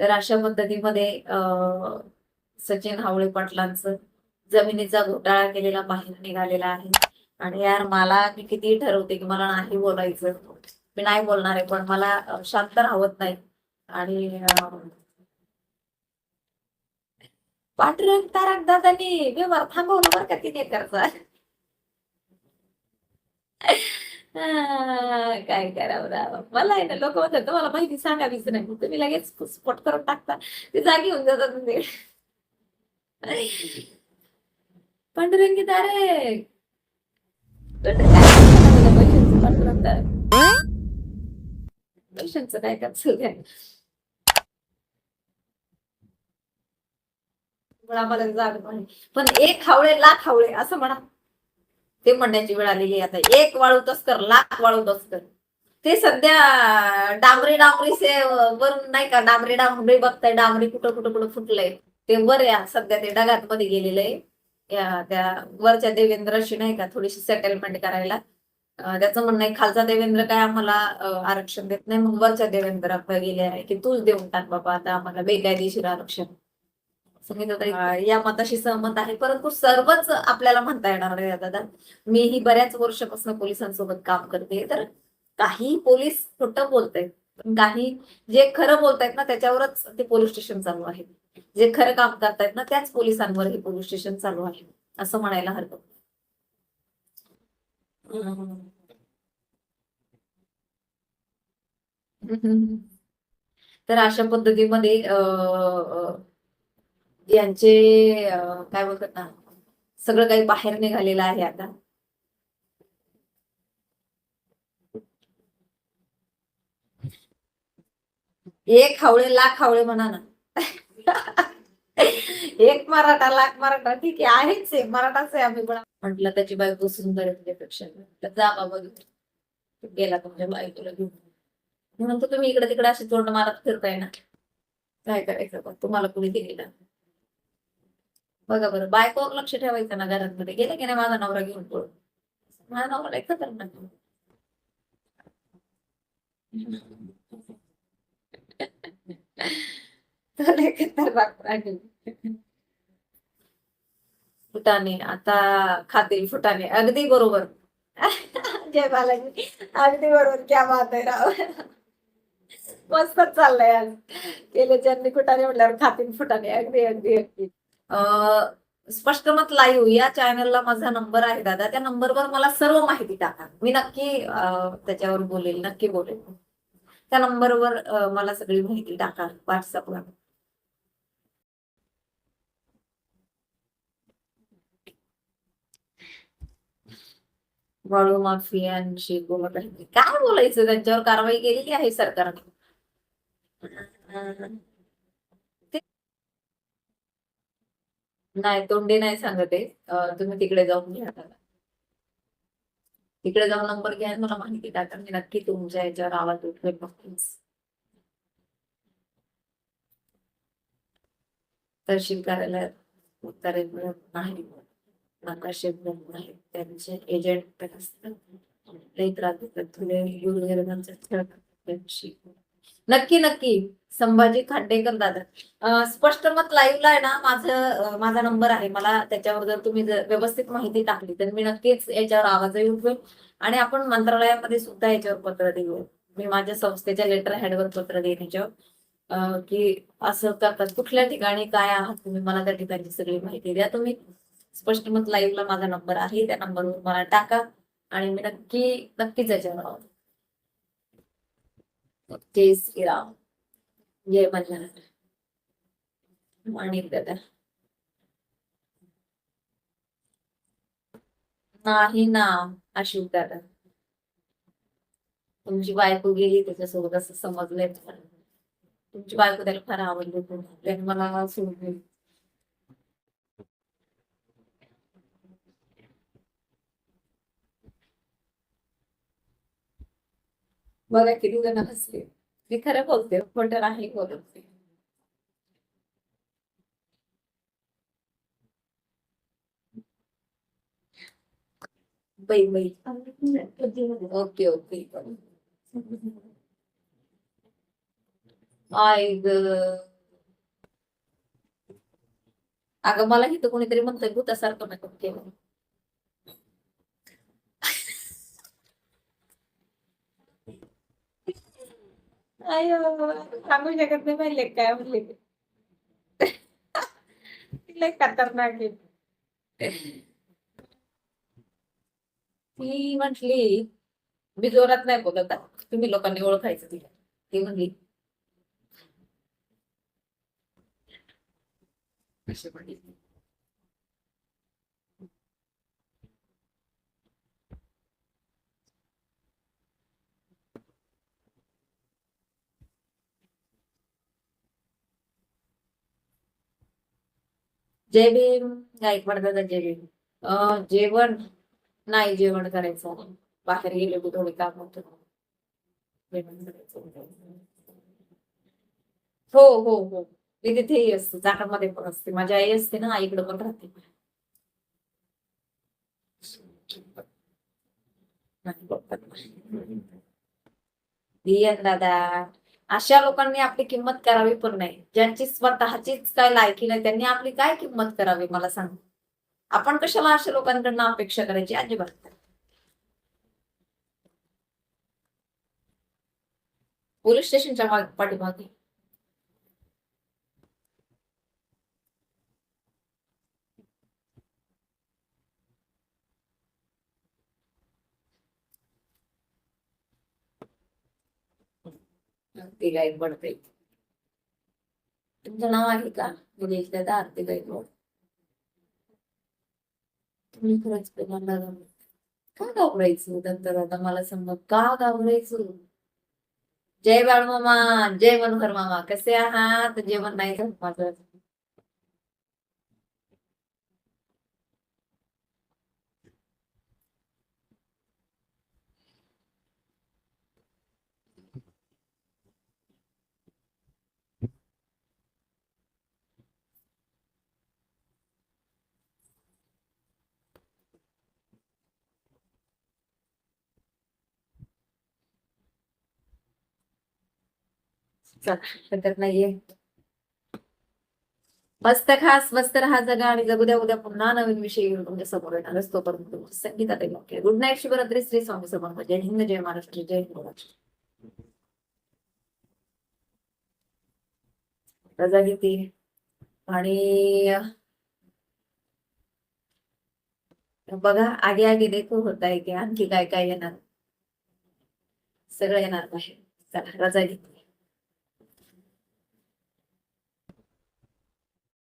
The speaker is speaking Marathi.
तर अशा पद्धतीमध्ये सचिन हावळे पाटलांचं जमिनीचा घोटाळा केलेला बाहेर निघालेला आहे. आणि यार मला मी कितीही ठरवते की मला नाही बोलायचं. मी नाही बोलणार आहे पण मला शांत राहत नाही. आणि पांढरंग तारक दादानी व्यवहार थांबवलं बरं का तिने करता काय करावं मला आहे ना लोक म्हणतात तुम्हाला माहिती सांगावीच नाही. तुम्ही लगेच स्पॉट करून टाकता. ते जागी होऊन जातात म्हणजे. पांडुरंगी तारे. पैशांचं काय काय? आम्हाला जाग नाही. पण एक खावळे लाख खावळे असं म्हणा. ते म्हणण्याची वेळ आलेली आहे. आता एक वाळू तस्कर लाख वाळू तस्कर ते सध्या डांबरी डांबरी से वरून नाही का डांबरी डांबरी बघताय डांबरी कुठं कुठं कुठं फुटलंय. ते वर या सध्या ते डगात मध्ये गेलेलं आहे. या त्या वरच्या देवेंद्रशी नाही का थोडीशी सेटलमेंट करायला. त्याचं म्हणणं आहे खालचा देवेंद्र काय आम्हाला आरक्षण देत नाही मग वरच्या देवेंद्र गेले आहे. की तूच देऊन टाक बाबा आता आम्हाला बेकायदेशीर आरक्षण. या मताशी सहमत आहे. परंतु सर्वच आपल्याला म्हणता येणार नाही दादा. मीही बऱ्याच वर्षापासून पोलिसांसोबत काम करते. तर काही पोलीस खोटं बोलतायत. पण काही जे खरं बोलतायत ना त्याच्यावरच ते पोलीस स्टेशन चालू आहे. जे खरं काम करतायत ना त्याच पोलिसांवर हे पोलीस स्टेशन चालू आहे. असं म्हणायला हरकत तर अशा पद्धतीमध्ये अं, यांचे काय बोलतात ना सगळं काही बाहेर निघालेलं आहे आता. एक हावळे लाख हावळे म्हणा ना. एक मराठा लाख मराठा ठीक आहे आहेच आहे मराठाच आहे आम्ही पण म्हटलं त्याची बायको सुंदर आहे तुझ्यापेक्षा. जा बाबा घेऊन. गेला तुमच्या बायकोला घेऊन. म्हणून तुम्ही इकडे तिकडे अशी तोंड मारत फिरताय ना. काय करायचं? तुम्हाला कुणी दिलेलं? बघा बरं बायकोवर लक्ष ठेवायचं ना घरांमध्ये. गेले की नाही माझा नवरा घेऊन पळून. माझा नवरा खतरनाक लय खतरनाक आता खाते फुटाने अगदी बरोबर. जय बालाजी. अगदी बरोबर. क्या बात आहे राव. मस्त चाललंय आज. केले ज्यांनी फुटाने म्हटल्यावर खातील फुटाने अगदी अगदी अगदी. स्पष्ट मत लाईव्ह या चॅनलला माझा नंबर आहे दादा. त्या नंबरवर मला सर्व माहिती टाका. मी नक्की त्याच्यावर बोलेल नक्की बोलेल. त्या नंबरवर मला सगळी माहिती टाका व्हॉट्सअपला वाळू माफियांशी बोलत आहे. काय बोलायचं? त्यांच्यावर कारवाई केलेली आहे सरकारने. नाही तोंडी नाही सांगत आहे. तुम्ही तिकडे जाऊन घ्या तिकडे जाऊन नंबर घ्या मला माहिती टाका. मी नक्की तुमच्या याच्यावर आवाज उठवेल नक्कीच. तहसील कार्यालयात उत्तरे मिळत नाही. नकाशे मिळत नाही त्यांचे एजंट पण असतात. लई त्रास देतात. थोडे छळ त्यांची. नक्की नक्की. संभाजी खांडेकर दादा स्पष्ट मत लाईव्हला आहे ना माझं माझा नंबर आहे. मला त्याच्यावर जर तुम्ही जर व्यवस्थित माहिती टाकली तर मी नक्कीच याच्यावर आवाजही उठवेल. आणि आपण मंत्रालयामध्ये सुद्धा याच्यावर पत्र देऊ. मी माझ्या संस्थेच्या लेटर हेडवर पत्र देईन याच्यावर. की असं करतात. कुठल्या ठिकाणी काय आहात तुम्ही मला त्या ठिकाणची सगळी माहिती द्या. तुम्ही स्पष्ट मत लाईव्हला माझा नंबर आहे. त्या नंबरवर मला टाका. आणि मी नक्की नक्कीच याच्यावर आवाज जय श्रीराम जय मल्हार. माणिक दादा नाही ना अशोक दादा. तुमची बायको गेली त्याच्यासोबत असं समजलंय तुमची बायको त्याला फार आवडली त्याने मला सोडली बघा किती जण हसले. मी खरं बोलते पण तर नाही बोलत बाई बाई. Okay okay. आय अगं मला इथं कोणीतरी म्हणतंय भूतासारखं मेकअप केलं. अयो हो, सांगू शकत नाही माहिले काय म्हणले ते. लय खतरनाक आहे. ती म्हटली मी जोरात नाही बोलत तुम्ही लोकांनी ओळखायचं तिला ती म्हणली अशी जय भीम. गायकवाड दादा जय भीम. जेवण नाही जेवण करायचं. बाहेर गेले की थोडे काम होतं. हो हो हो. मी तिथेही असते चाकणमध्ये पण असते. माझी आई असते ना आईकडे पण राहते. दियन दादा अशा लोकांनी आपली किंमत करावी पण नाही. ज्यांची स्वतःचीच काय लायकी नाही त्यांनी आपली काय किंमत करावी मला सांग? आपण कशाला अशा लोकांकडनं अपेक्षा करायची? अजिबात पोलीस स्टेशनच्या पाठीमागे. आरती गाईड पडते. तुमचं नाव आहे का? दिनेश दादा आरती गायकवाड तुम्ही खरंच प्रेमाला का घाबरायचं? नंतर आता मला समज का घाबरायचं? जय बाळ मामा जय मनोहर मामा कसे आहात? जेवण नाही माझं. तर नाहीये. मस्त खास मस्त राहा जगा आणि जगू द्या उद्या पुन्हा नवीन विषय घेऊन तुमच्यासमोर येणार असतो. परंतु संगीतात गुड नाईट शिवरात्री श्री स्वामी समर्थ. जय हिंद जय महाराष्ट्र जय हिंद महाराष्ट्र रजा घेते. आणि बघा आगे आगे देखो होत आहे की आणखी काय काय येणार? सगळं येणार नाही चला रजा घेते.